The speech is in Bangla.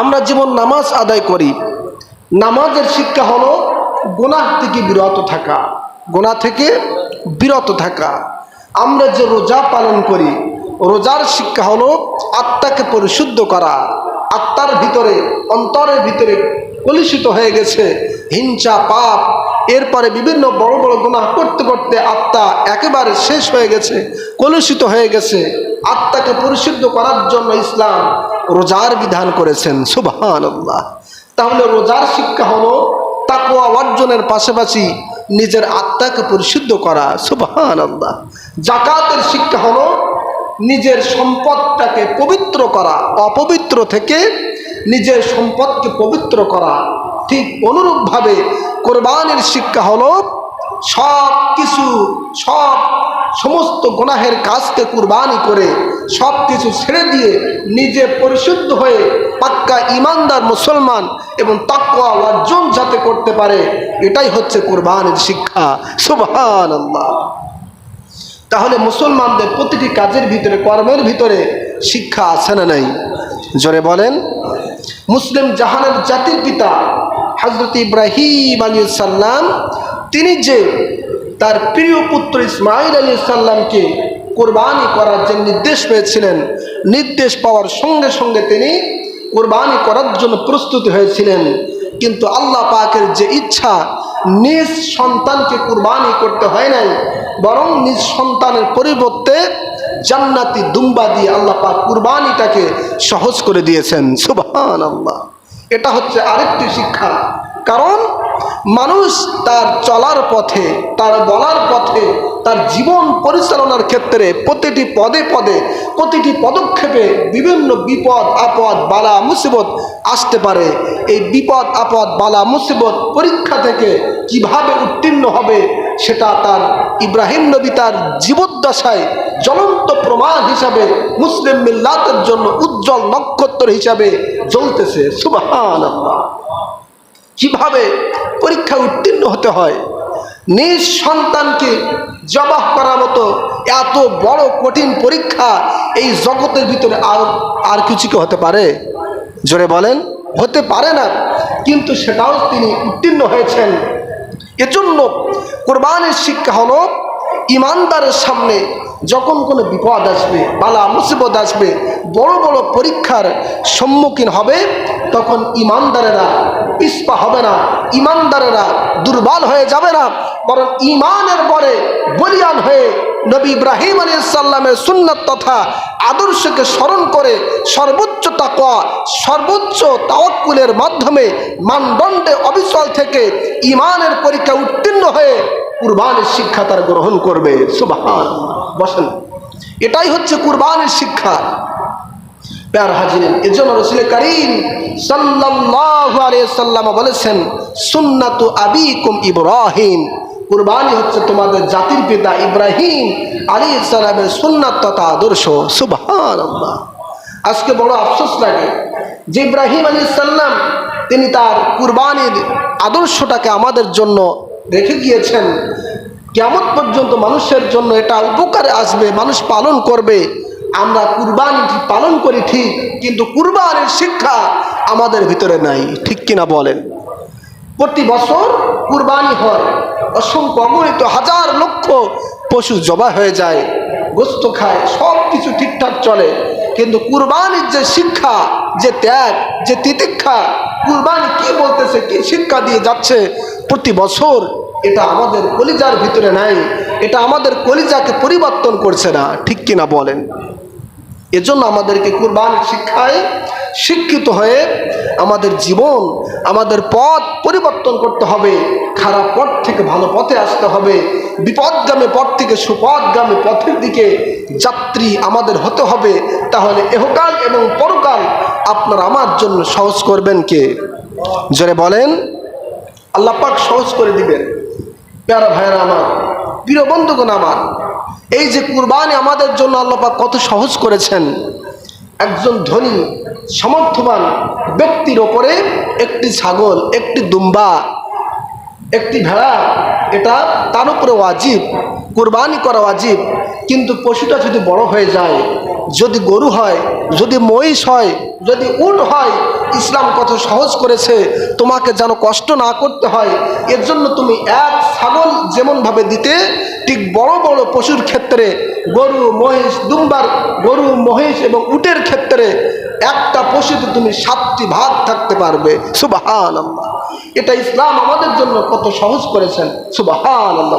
আমরা যেমন নামাজ আদায় করি, নামাজের শিক্ষা হলো গোনাহ থেকে বিরত থাকা গোনা থেকে বিরত থাকা। আমরা যে রোজা পালন করি, রোজার শিক্ষা হলো আত্মাকে পরিশুদ্ধ করা। আত্মার ভিতরে, অন্তরের ভিতরে কলুষিত হয়ে গেছে, হিংসা, পাপ। এরপরে বিভিন্ন বড় বড় গুনাহ করতে করতে আত্মা একেবারে শেষ হয়ে গেছে, কলুষিত হয়ে গেছে। আত্মাকে পরিশুদ্ধ করার জন্য ইসলাম রোজার বিধান করেছেন সুবহান আল্লাহ তাহলে রোজার শিক্ষা হলো তাকুয়া অর্জনের পাশাপাশি নিজের আত্মাকে পরিশুদ্ধ করা সুবহান আল্লাহ জাকাতের শিক্ষা হলো নিজের সম্পদটাকে পবিত্র করা, অপবিত্র থেকে নিজের সম্পদকে পবিত্র করা। ঠিক অনুরূপভাবে কোরবানির শিক্ষা হলো সব কিছু সব সমস্ত গুনাহের কাজকে কুরবানি করে সব কিছু ছেড়ে দিয়ে নিজে পরিশুদ্ধ হয়ে পাক্কা ইমানদার মুসলমান এবং তাকুয়া অর্জন যাতে করতে পারে, এটাই হচ্ছে কোরবানির শিক্ষা। সুবহান আল্লাহ তাহলে মুসলমানদের প্রতিটি কাজের ভিতরে, কর্মের ভিতরে শিক্ষা আছে না নাই? জোরে বলেন। মুসলিম জাহানের জাতির পিতা হজরত ইব্রাহিম আলী সাল্লাম তিনি যে তার প্রিয় পুত্র ইসমাইল আলী সাল্লামকে কোরবানি করার যে নির্দেশ পেয়েছিলেন, নির্দেশ পাওয়ার সঙ্গে সঙ্গে তিনি কোরবানি করার জন্য প্রস্তুতি হয়েছিলেন। কিন্তু আল্লাহ পাকের যে ইচ্ছা, নিজ সন্তানকে কুরবানি করতে হয় নাই, বরং নিজ সন্তানের পরিবর্তে জান্নাতি দুম্বা দিয়ে আল্লাহ পাক কুরবানিটাকে সহজ করে দিয়েছেন। সুবহান আল্লাহ এটা হচ্ছে আরেকটি শিক্ষা। কারণ মানুষ তার চলার পথে, তার বলার পথে, তার জীবন পরিচালনার ক্ষেত্রে প্রতিটি পদে পদে, প্রতিটি পদক্ষেপে বিভিন্ন বিপদ, আপদ, বালা, মুসিবত আসতে পারে। এই বিপদ, আপদ, বালা, মুসিবত পরীক্ষা থেকে কীভাবে উত্তীর্ণ হবে, সেটা তার ইব্রাহিম নবী তার জীবদ্দশায় জ্বলন্ত প্রমাণ হিসাবে মুসলিম মিল্লাতের জন্য উজ্জ্বল নক্ষত্র হিসাবে জ্বলতেছে। আল্লাহ কীভাবে পরীক্ষা উত্তীর্ণ হতে হয়? নিজ সন্তানকে জবাহ করার মতো এত বড় কঠিন পরীক্ষা এই জগতের ভিতরে আর আর কিছু কি হতে পারে? জোরে বলেন, হতে পারে না। কিন্তু সেটাও তিনি উত্তীর্ণ হয়েছেন। এজন্য কোরবানের শিক্ষা হলো ইমানদারের সামনে যখন কোনো বিপদ আসবে, বালা মুসিবত আসবে, বড় বড় পরীক্ষার সম্মুখীন হবে, তখন ইমানদারেরা পিস্পা হবে না, ইমানদারেরা দুর্বল হয়ে যাবে না, বরং ইমানের পরে বলিয়ান হয়ে নবী ইব্রাহিম আলী সাল্লামের সুন্নত তথা আদর্শকে স্মরণ করে সর্বোচ্চ তাকওয়া, সর্বোচ্চ তাওয়াক্কুলের মাধ্যমে মানদণ্ডে অবিচল থেকে ইমানের পরীক্ষা উত্তীর্ণ হয়ে কুরবানের শিক্ষা তার গ্রহণ করবে। সুবাহান। বসেন। এটাই হচ্ছে কুরবানের শিক্ষা। প্যার হাজিরেন, এজন্য রসুল করিম সাল্লাম বলেছেন, সুন্নাতু আবিকুম ইব্রাহিম। কুরবানি হচ্ছে তোমাদের জাতির পিতা ইব্রাহিম আলী সালামের সুন্নাত তথা আদর্শ। সুবহানাল্লাহ। আজকে বড় আফসোস লাগে যে ইব্রাহিম আলী সাল্লাম তিনি তার কুরবানির আদর্শটাকে আমাদের জন্য রেখে গিয়েছেন। কেমন পর্যন্ত মানুষের জন্য এটা উপকারে আসবে, মানুষ পালন করবে। আমরা কুরবানি পালন করি ঠিক, কিন্তু কুরবানির শিক্ষা আমাদের ভিতরে নাই, ঠিক কিনা বলেন? প্রতি বছর কুরবানি হয়, অসংখ্য অগণিত হাজার লক্ষ পশু জবা হয়ে যায়, গোস্ত খায় সব কিছু ঠিকঠাক চলে। কিন্তু কুরবানির যে শিক্ষা, যে ত্যাগ, যে তিতিক্ষা, কুরবানি কি বলতেছে, কি শিক্ষা দিয়ে যাচ্ছে? প্রতি বছর এটা আমাদের কলিজার ভিতরে নাই, এটা আমাদের কলিজাকে পরিবর্তন করছে না, ঠিক কিনা বলেন? এজন্য আমাদেরকে কুরবানির শিক্ষায় শিক্ষিত হয়ে আমাদের জীবন, আমাদের পথ পরিবর্তন করতে হবে, খারাপ পথ থেকে ভালো পথে আসতে হবে, বিপদগামী পথ থেকে সুপদগামী পথের দিকে যাত্রী আমাদের হতে হবে, তাহলে এহকাল এবং পরকাল আপনার আমার জন্য সহজ করবেন কে? জোরে বলেন, আল্লাহ পাক সহজ করে দিবেন। প্যারা ভাইয়েরা আমার, প্রিয় বন্ধুগণ আমার, এই যে কুরবানি আমাদের জন্য আল্লাপাক কত সহজ করেছেন। একজন ধনী, সমর্থবান ব্যক্তির ওপরে একটি ছাগল, একটি দুম্বা, একটি ভেড়া, এটা তার উপরে ওয়াজিব, কুরবানি করা ওয়াজিব, কিন্তু পশুটা যদি বড় হয়ে যায়, যদি গরু হয় যদি মহিষ হয়, যদি উট হয়, ইসলাম কত সহজ করেছে, তোমাকে যেন কষ্ট না করতে হয়, এর জন্য তুমি এক ছাগল যেমনভাবে দিতে, ঠিক বড় বড় পশুর ক্ষেত্রে গরু, মহিষ, দুম্বার গরু, মহিষ এবং উটের ক্ষেত্রে একটা পশুতে তুমি সাতটি ভাগ থাকতে পারবে। সুবাহান আল্লাহ এটা ইসলাম আমাদের জন্য কত সহজ করেছেন। সুবাহান আল্লাহ